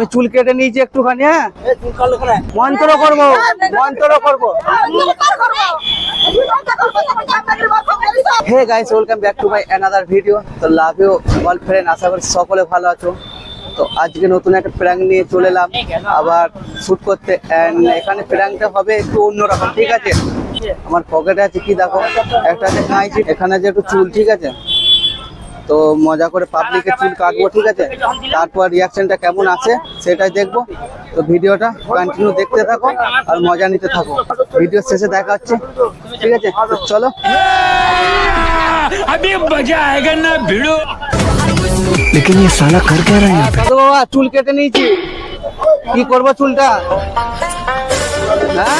আমি চুল কেটে নিয়েছি একটুখানি হ্যাঁ? মন্ত্র করব মন্ত্র করব। Hey guys welcome back to my another video তো লাভ ইউ অল ফ্রেন্ড আশা করি সকলে ভালো আছো। তো আজকে নতুন একটা প্র্যাঙ্ক নিয়ে চলে এলাম। আবার শুট করতে। And এখানে প্র্যাঙ্কটা হবে একটু অন্যরকম ঠিক আছে? আমার পকেটে আছে কি দেখো? একটা আছে কাঁচি এখানে আছে একটু চুল ঠিক আছে? তো মজা করে পাবলিকের চুল কাটবো ঠিক আছে তারপর রিয়াকশনটা কেমন আছে সেটাই দেখবো তো ভিডিওটা কন্টিনিউ দেখতে থাকো আর মজা নিতে থাকো ভিডিও শেষে দেখা হচ্ছে ঠিক আছে তো চলো अभी मजा आएगा ना भिड़ो लेकिन ये साला कर क्या रहा है यहाँ पे দাদু বাবা চুল কেটে নিয়েছি কি করবো চুলটা হ্যাঁ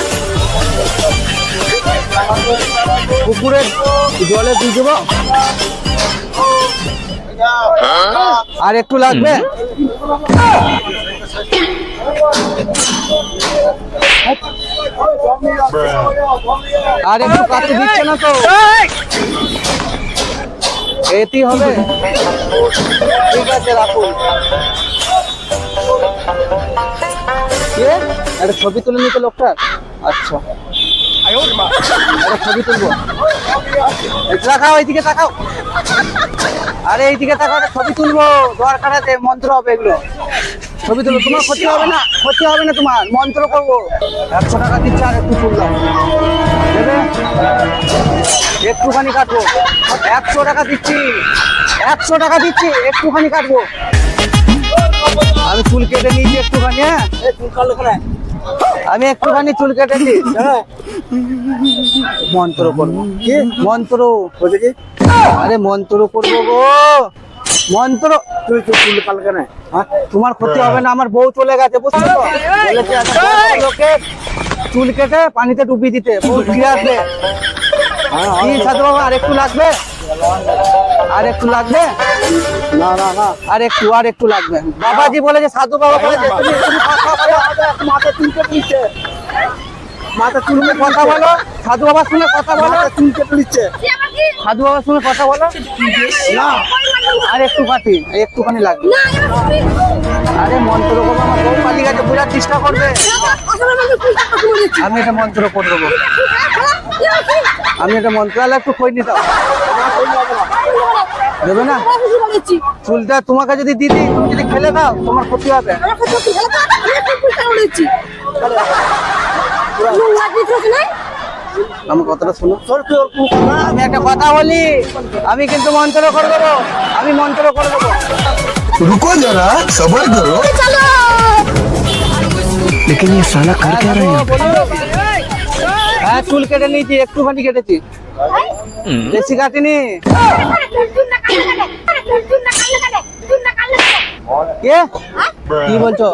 পুকুরে জলে দিয়ে দেবো। আর একটু লাগবে? আর একটু কাটতে দিচ্ছে না তো? এটি হবে। ঠিক আছে, রাখুন। একটা ছবি তুলে নিতে লোকটা? আচ্ছা। ছবি তুলবো। তোমার ক্ষতি হবে না, ক্ষতি হবে না তোমার। করব। একশো টাকা আর একটু তুললাম। একটুখানি কাটবো। একশো টাকা দিচ্ছি। একশো টাকা দিচ্ছি, একটুখানি কাটবো। আমি চুল কেটে নিয়েছি একটুখানি হ্যাঁ? আমি একটুখানি চুল কেটেছি মন্ত্র করব। মন্ত্র। আরে মন্ত্র করব গো। মন্ত্র। তুই তো চুল কালকানে তোমার ক্ষতি হবে না আমার বউ চলে গেছে বুঝছ তো? লোকে চুল কেটে পানিতে ডুবিয়ে দিতে। বউ ফিরে আসবে। কি সাধু বাবা আর একটু লাগবে? আর একটু লাগবে? না না না। আর একটু আর একটু লাগবে। বাবাজি বলেছে সাধু বাবা বলো মাথা চুলকে তুলছে মাথা চুলকে কথা বলো। সাধু বাবার সঙ্গে কথা বলো। চুলকে তুলছে সাধু বাবার সঙ্গে কথা বলো। না। আর একটু কাটি একটুখানি লাগবে। আরে মন্ত্র করব আমার বউ পালিয়ে গেছে বোঝার চেষ্টা করবে। আমি এটা মন্ত্র করে দেবো। আমি এটা মন্ত্রালয় একটু খই নিতাম। দেবে না চুলটা তোমাকে যদি দিদি তুমি যদি খেলে দাও তোমার ক্ষতি হবে আমার কথাটা শোনো আমি একটা কথা বলি আমি কিন্তু মন্ত্র করে দেবো আমি মন্ত্র করে দেবো रुको जरा सबर करो लेकिन ये साला कर क्या रहा है यहाँ पे হ্যাঁ চুল কেটে নিয়েছি একটুখানি কেটেছি। বেশি কাটিনি। কে? কি বলছো?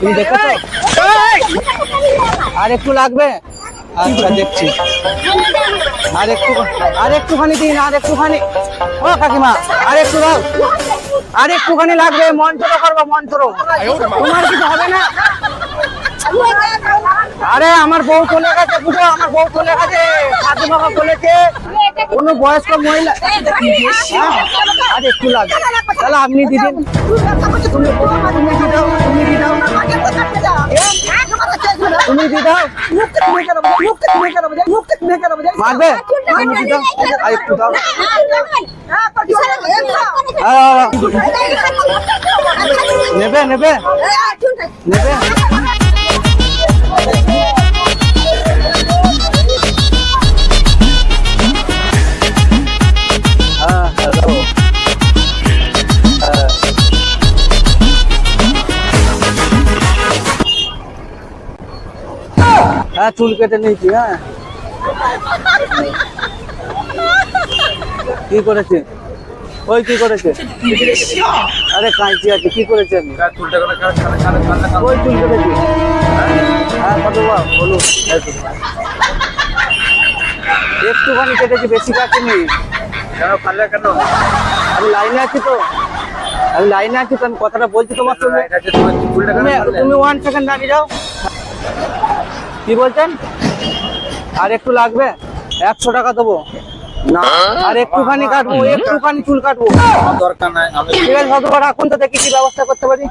তুমি দেখেছ? আর একটু লাগবে? আচ্ছা দেখছি। আর একটু আর একটুখানি দিন আর একটুখানি। ও কাকিমা আর একটু দাও। আর একটুখানি লাগবে মন্ত্র করব মন্ত্র। তোমার কিছু হবে না। আরে আমার বউ চলে গেছে বুঝো আমার বউ চলে গেছে সাধু বাবা বলেছে কোনো বয়স্ক মহিলা হ্যাঁ, আরে একটু লাগবে। তাহলে আপনি তুমি দি দাও মারবে? দি দাও। আর একটু দাও। নেবে নেবে। নেবে। হ্যাঁ চুল কেটে নিয়েছি হ্যাঁ। কি করেছে? ওই কি করেছে? আরে কাঁচি আছে কি করেছে? আমি ওই চুল কেটেছি। একটুখানি কেটেছি বেশি কাটিনি কেন পারলে কেন? আমি লাইনে আছি তো। আমি লাইনে আছি তো আমি কথাটা বলছি তোমার সঙ্গে। তুমি ওয়ান সেকেন্ড দাঁড়িয়ে যাও। কি বলছেন? আর একটু লাগবে? একশো টাকা দেবো। না আর একটুখানি কাটবো একটুখানি চুল কাটবো। দরকার নাই ঠিক আছে রাখুন তো দেখি কি ব্যবস্থা করতে পারি।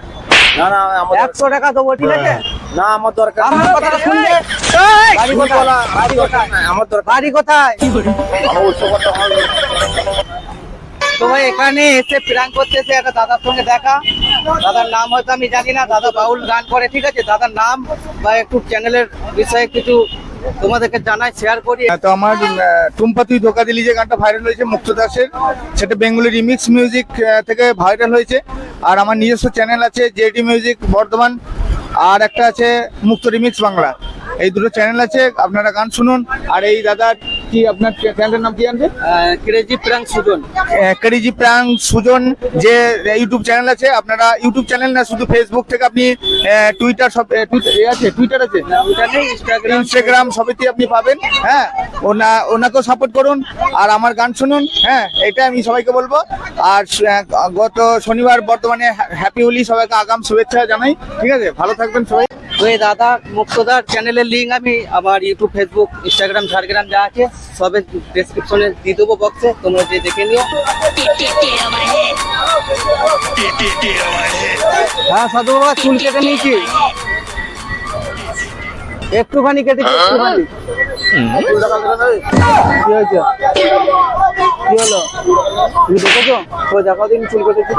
না না একশো টাকা দেবো ঠিক আছে? না আমার দরকার আমার কথাটা শুনবে বাড়ি কোথায়? বাড়ি কোথায়? আমার দরকার বাড়ি কোথায়? তো ভাই এখানে এসে প্রাং করতে এসে একটা দাদার সঙ্গে দেখা। দাদার নাম হয়তো আমি জানি না দাদা বাউল গান করে ঠিক আছে? দাদার নাম বা একটু চ্যানেলের বিষয়ে কিছু তোমাদেরকে জানাই শেয়ার করি। হ্যাঁ, তো আমার টুম্পা তুই ধোকা দিলি যে গানটা ভাইরাল হয়েছে মুক্ত দাসের। সেটা বেঙ্গলি রিমিক্স মিউজিক থেকে ভাইরাল হয়েছে। আর আমার নিজস্ব চ্যানেল আছে জেডি মিউজিক বর্ধমান আর একটা আছে মুক্ত রিমিক্স বাংলা। এই দুটো চ্যানেল আছে আপনারা গান শুনুন। আর এই দাদার কি আপনার চ্যানেলের নাম কি জানবে crazy prank Sujan. Crazy prank Sujan যে ইউটিউব চ্যানেল আছে আপনারা ইউটিউব চ্যানেল না শুধু ফেসবুক থেকে আপনি টুইটার সব আছে টুইটার আছে? ইনস্টাগ্রাম ইনস্টাগ্রাম সবেতেই আপনি পাবেন হ্যাঁ? ওনা ওনাকেও সাপোর্ট করুন আর আমার গান শুনুন হ্যাঁ? এটা আমি সবাইকে বলব। আর গত শনিবার বর্তমানে হ্যাপি হোলি সবাইকে আগাম শুভেচ্ছা জানাই ঠিক আছে? ভালো থাকবেন সবাই। তো এই দাদা মুক্তদার চ্যানেলের লিঙ্ক আমি আমার ইউটিউব ফেসবুক ইনস্টাগ্রাম ঝাড়গ্রাম যা আছে সবে ডেসক্রিপশনে দিয়ে দেবো বক্সে তোমরা যে দেখে নিও। হ্যাঁ সাধু বাবা চুল কেটে নিয়েছি। একটুখানি কেটেছি একটুখানি। কি হয়েছে? কি হলো? তুমি দেখেছ? তো দেখো দিন চুল কেটেছি।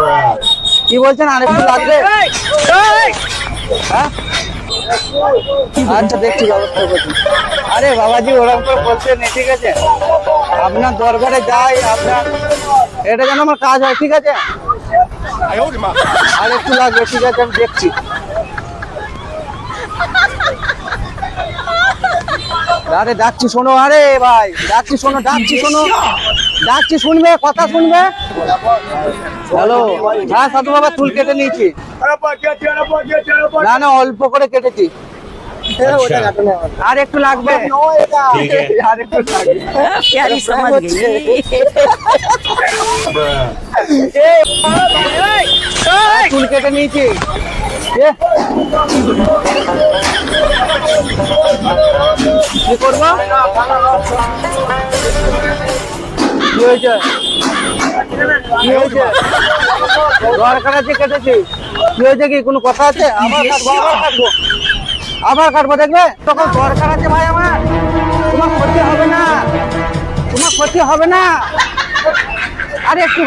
কি বলছেন? আর একটু লাগবে হ্যাঁ? আচ্ছা দেখছি, ব্যবস্থা করছি। আরে বাবাজি, ওরকম করে বলতে নেই ঠিক আছে? আপনার দরবারে যাই, আপনার এটা যেন আমার কাজ হয়, ঠিক আছে? আর একটু লাগবে, ঠিক আছে, আমি দেখছি। আরে, ডাকছি, শোনো, আরে ভাই, ডাকছি, শোনো ডাকছি, শোনো। ডাকছি শুনবে কথা শুনবে। হ্যালো হ্যাঁ সাধু বাবা চুল কেটে নিয়েছি। না না অল্প করে কেটেছি। আর একটু লাগবে? আর একটু লাগবে। চুল কেটে নিয়েছি। কি করব? দরকার আছে কেটেছি। কি হয়েছে কি? কোনো কথা আছে? আবার কাটবো আবার কাটবো। আবার কাটবো দেখবে? তখন দরকার আছে ভাই আমার। তোমার ক্ষতি হবে না। তোমার ক্ষতি হবে না। আরে একটু